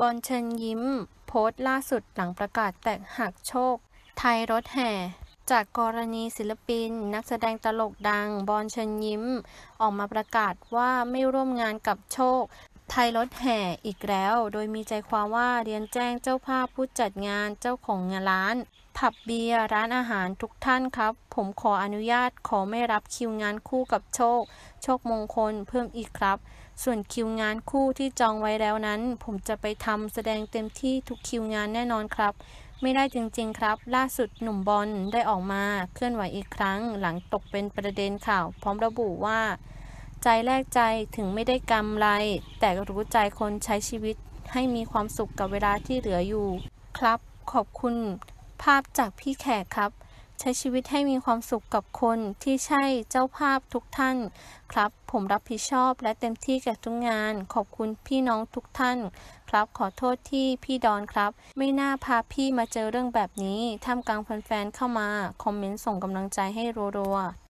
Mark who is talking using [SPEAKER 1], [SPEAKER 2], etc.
[SPEAKER 1] บอลเชิญยิ้ม โพสต์ล่าสุดหลังประกาศแตกหักโชค ไทยรถแห่ จากกรณีศิลปิน นักแสดงตลกดัง บอลเชิญยิ้ม ออกมาประกาศว่าไม่ร่วมงานกับโชค ไทยรถแห่อีกแล้ว โดยมีใจความว่าเรียนแจ้งเจ้าภาพผู้จัดงานเจ้าของงานร้าน ผับเบียร์ร้านอาหารทุกท่านครับ ผมขออนุญาตขอไม่รับคิวงานคู่กับโชค โชคมงคลเพิ่มอีกครับ ส่วนคิวงานคู่ที่จองไว้แล้วนั้น ผมจะไปทำแสดงเต็มที่ทุกคิวงานแน่นอนครับ ไม่ได้จริงๆครับ ล่าสุดหนุ่มบอลได้ออกมา เคลื่อนไหวอีกครั้ง หลังตกเป็นประเด็นข่าว พร้อมระบุว่า ใจแลกใจถึงไม่ได้กำไร แต่รู้ใจคนใช้ชีวิตให้มีความสุขกับเวลาที่เหลืออยู่ ครับ ขอบคุณภาพจากพี่แขกครับ ใช้ชีวิตให้มีความสุขกับคนที่ใช่เจ้าภาพทุกท่าน ครับ ผมรับผิดชอบและเต็มที่กับทุกงาน ขอบคุณพี่น้องทุกท่าน ครับขอโทษที่พี่ดอนครับ ไม่น่าพาพี่มาเจอเรื่องแบบนี้ท่ามกลางแฟนๆเข้ามา คอมเมนต์ส่งกำลังใจให้รัวๆ